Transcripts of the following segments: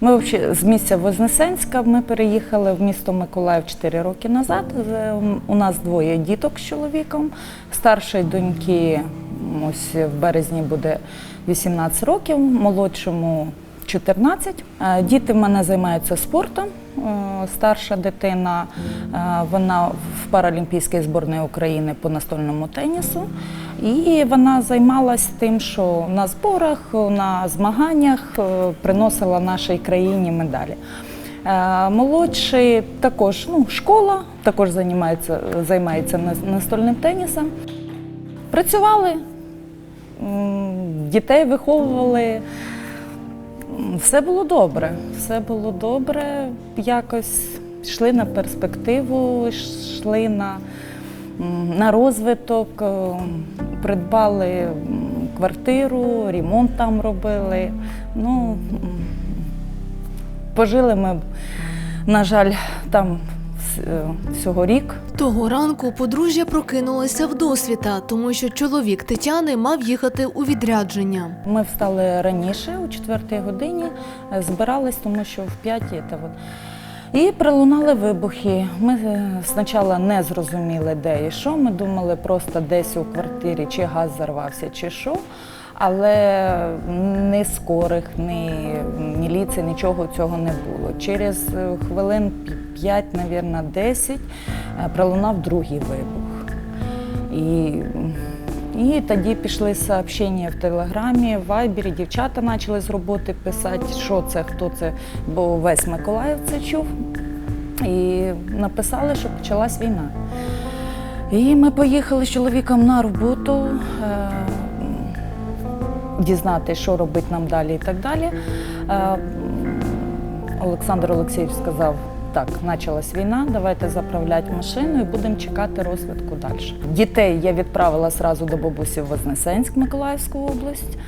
Ми з місця Вознесенська ми переїхали в місто Миколаїв 4 роки назад. У нас двоє діток з чоловіком. Старшої доньки ось в березні буде 18 років, молодшому 14. Е, Діти в мене займаються спортом. Старша дитина е, вона в паралімпійській зборної України по настольному тенісу. І вона займалась тим, що на зборах, на змаганнях е, приносила нашій країні медалі. Е, Молодший також ну, школа, також займається, займається настольним тенісом. Працювали, дітей виховували. Все було добре, все було добре. Якось йшли на перспективу, йшли на, на розвиток, е, придбали квартиру, ремонт там робили. Ну, пожили ми, на жаль, там всього рік. Того ранку подружжя прокинулося в досвіта, тому що чоловік Тетяни мав їхати у відрядження. Ми встали раніше, о 4 годині, е, збирались, тому що в 5 та от. І пролунали вибухи. Ми е, спочатку не зрозуміли, де і що. Ми думали просто десь у квартирі, чи газ зарвався, чи що. Але ні скорих, ні міліції, нічого цього не було. Через е, хвилин 5, мабуть, 10 е, пролунав другий вибух. І, і тоді пішли сообщення в Телеграмі, в Вайбері. Дівчата почали з роботи писати, що це, хто це, бо весь Миколаїв це чув. І написали, що почалась війна. І ми поїхали з чоловіком на роботу. Дізнатися, що робити нам далі і так далі. Е, Олександр Олексійович сказав, так, почалась війна, давайте заправляти машину і будемо чекати розвитку далі. Дітей я відправила одразу до бабусі в Вознесенськ, Миколаївську область.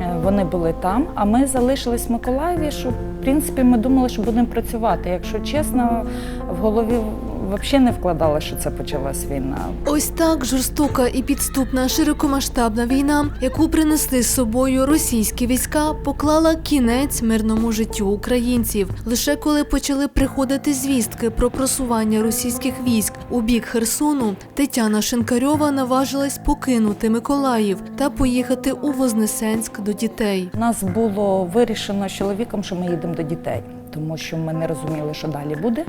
Е, Вони були там, а ми залишились в Миколаєві, що в принципі ми думали, що будемо працювати. Якщо чесно, в голові взагалі не вкладала, що це почалась війна. Ось так жорстока і підступна широкомасштабна війна, яку принесли з собою російські війська, поклала кінець мирному життю українців. Лише коли почали приходити звістки про просування російських військ у бік Херсону, Тетяна Шинкарьова наважилась покинути Миколаїв та поїхати у Вознесенськ до дітей. У нас було вирішено з чоловіком, що ми їдемо до дітей, тому що ми не розуміли, що далі буде.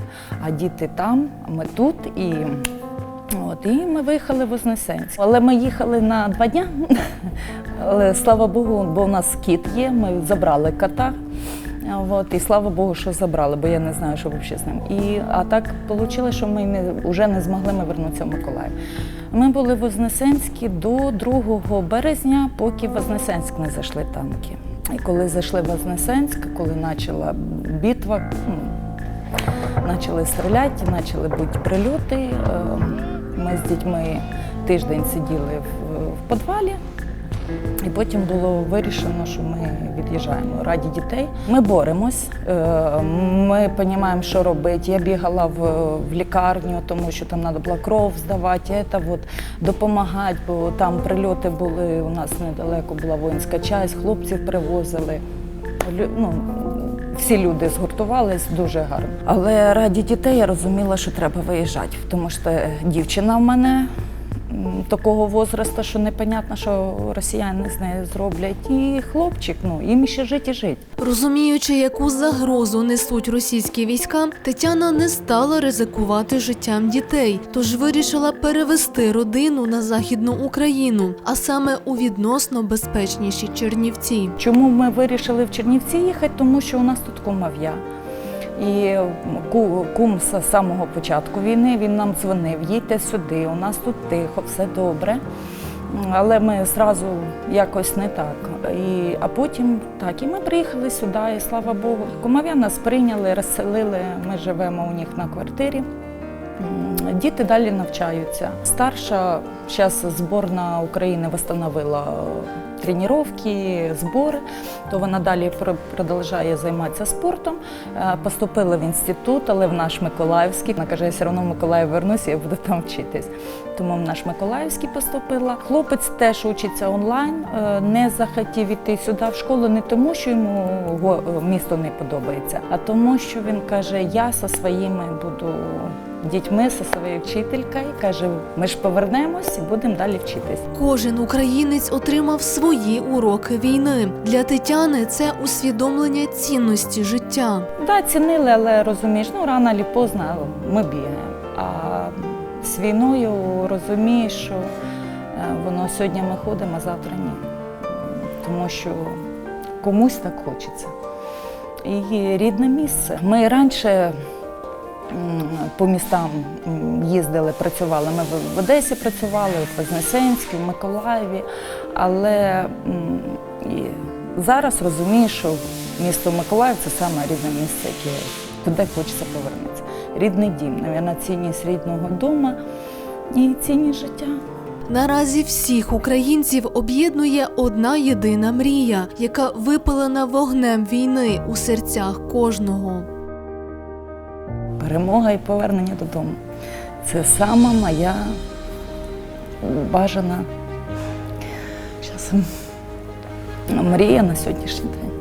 А діти там, ми тут. І, от, і ми виїхали в Вознесенськ. Але ми їхали на два дня. Але слава Богу, бо у нас кіт є, ми забрали кота. От, і слава Богу, що забрали, бо я не знаю, що взагалі з ним. І, а так вийшло, що ми не, вже не змогли ми вернутися в Миколаїв. Ми були в Вознесенську до 2 березня, поки в Вознесенськ не зайшли танки. І коли зайшли в Вознесенськ, коли почала битва, почали стріляти, почали бути прильоти. е, Ми з дітьми тиждень сиділи в, підвалі. І потім було вирішено, що ми від'їжджаємо раді дітей. Ми боремось, е, ми розуміємо, що робити. Я бігала в, в лікарню, тому що там треба було кров здавати, це от, допомагати, бо там прильоти були. У нас недалеко була воїнська часть, хлопців привозили. Ну, всі люди згуртувались дуже гарно. Але раді дітей я розуміла, що треба виїжджати, тому що дівчина в мене такого возрасту, що непонятно, що росіяни з нею зроблять. І хлопчик, ну їм ще жити і жити. Розуміючи, яку загрозу несуть російські війська, Тетяна не стала ризикувати життям дітей, тож вирішила перевести родину на західну Україну, а саме у відносно безпечніші Чернівці. Чому ми вирішили в Чернівці їхати? Тому що у нас тут кумов'я. І кум з самого початку війни він нам дзвонив, їдьте сюди, у нас тут тихо, все добре. Але ми одразу якось не так. І, а потім так, і ми приїхали сюди, і слава Богу. Кумов'я нас прийняли, розселили, ми живемо у них на квартирі. Діти далі навчаються. Старша зараз зборна України встановила тренування, збори, то вона далі пр- продовжує займатися спортом. Е, Поступила в інститут, але в наш Миколаївський. Вона каже, я все одно в Миколаїв вернуся, я буду там вчитись. Тому в наш Миколаївський поступила. Хлопець теж учиться онлайн, е, не захотів іти сюди в школу не тому, що йому місто не подобається, а тому, що він каже, я зі своїми буду дітьми, зі своєю вчителькою. Каже, ми ж повернемось і будемо далі вчитись. Кожен українець отримав свої уроки війни. Для Тетяни це усвідомлення цінності життя. Да, цінили, але розумієш, ну рано чи поздно ми бігаємо. А з війною розумієш, що е, воно сьогодні ми ходимо, а завтра ні. Тому що комусь так хочеться. І рідне місце. Ми раніше по містам їздили, працювали. Ми в- Одесі працювали, в Вознесенську, в Миколаєві. Але зараз розумію, що місто Миколаїв це саме рідне місце, яке туди хочеться повернутися. Рідний дім, навіть цінність рідного дому і цінність життя. Наразі всіх українців об'єднує одна єдина мрія, яка випалена вогнем війни у серцях кожного. Перемога і повернення додому. Це сама моя бажана часом мрія на сьогоднішній день.